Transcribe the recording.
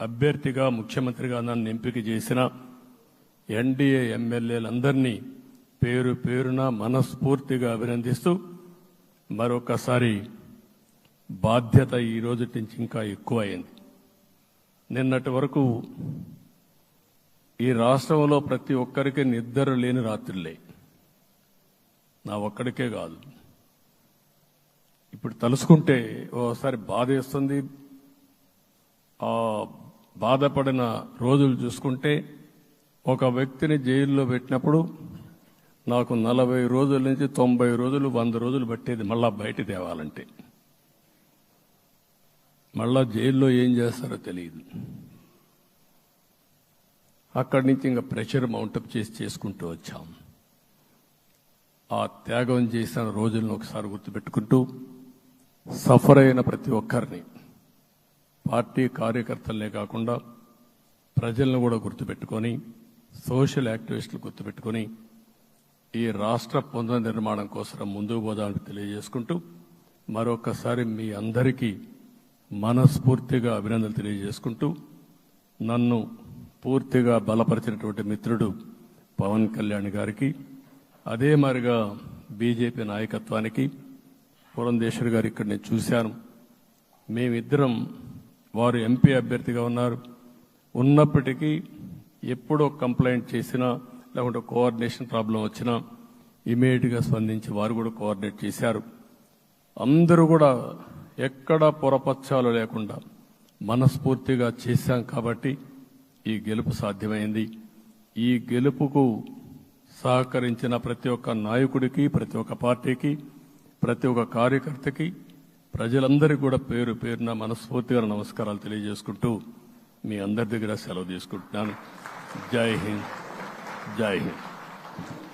అభ్యర్థిగా ముఖ్యమంత్రిగా నన్ను ఎంపిక చేసిన ఎన్డీఏ ఎమ్మెల్యేలందరినీ పేరు పేరున మనస్ఫూర్తిగా అభినందిస్తూ మరొకసారి బాధ్యత ఈ రోజు నుంచి ఇంకా ఎక్కువైంది. నిన్నటి వరకు ఈ రాష్ట్రంలో ప్రతి ఒక్కరికి నిద్ర లేని రాత్రులే. నా ఒక్కడికే కాదు. ఇప్పుడు తలుసుకుంటే ఓసారి బాధ వేస్తుంది బాధపడిన రోజులు చూసుకుంటే ఒక వ్యక్తిని జైల్లో పెట్టినప్పుడు నాకు నలభై రోజుల నుంచి తొంభై రోజులు వంద రోజులు పట్టేది మళ్ళా బయట తేవాలంటే. మళ్ళా జైల్లో ఏం చేస్తారో తెలియదు. అక్కడి నుంచి ఇంకా ప్రెషర్ మౌంటప్ చేసి చేసుకుంటూ వచ్చాం. ఆ త్యాగం చేసిన రోజులను ఒకసారి గుర్తుపెట్టుకుంటూ సఫర్ అయిన ప్రతి ఒక్కరిని పార్టీ కార్యకర్తలనే కాకుండా ప్రజలను కూడా గుర్తుపెట్టుకొని సోషల్ యాక్టివిస్టులు గుర్తుపెట్టుకొని ఈ రాష్ట్ర పునర్నిర్మాణం కోసం ముందుకు పోదామని తెలియజేసుకుంటూ మరొకసారి మీ అందరికీ మనస్ఫూర్తిగా అభినందనలు తెలియజేసుకుంటూ నన్ను పూర్తిగా బలపరిచినటువంటి మిత్రుడు పవన్ కళ్యాణ్ గారికి అదే మారిగా బీజేపీ నాయకత్వానికి పురంధేశ్వర్ గారు ఇక్కడ నేను చూశాను. మేమిద్దరం వారు ఎంపీ అభ్యర్థిగా ఉన్నారు. ఉన్నప్పటికీ ఎప్పుడో కంప్లైంట్ చేసినా లేకుంటే కోఆర్డినేషన్ ప్రాబ్లం వచ్చినా ఇమీడియట్గా స్పందించి వారు కూడా కోఆర్డినేట్ చేశారు. అందరూ కూడా ఎక్కడ పొరపచ్చాలు లేకుండా మనస్ఫూర్తిగా చేశాం కాబట్టి ఈ గెలుపు సాధ్యమైంది. ఈ గెలుపుకు సహకరించిన ప్రతి ఒక్క నాయకుడికి ప్రతి ఒక్క పార్టీకి ప్రతి ఒక్క కార్యకర్తకి ప్రజలందరికీ కూడా పేరు పేరున మనస్ఫూర్తిగా నమస్కారాలు తెలియజేసుకుంటూ మీ అందరి దగ్గర సెలవు తీసుకుంటున్నాను. జై హింద్. జై హింద్.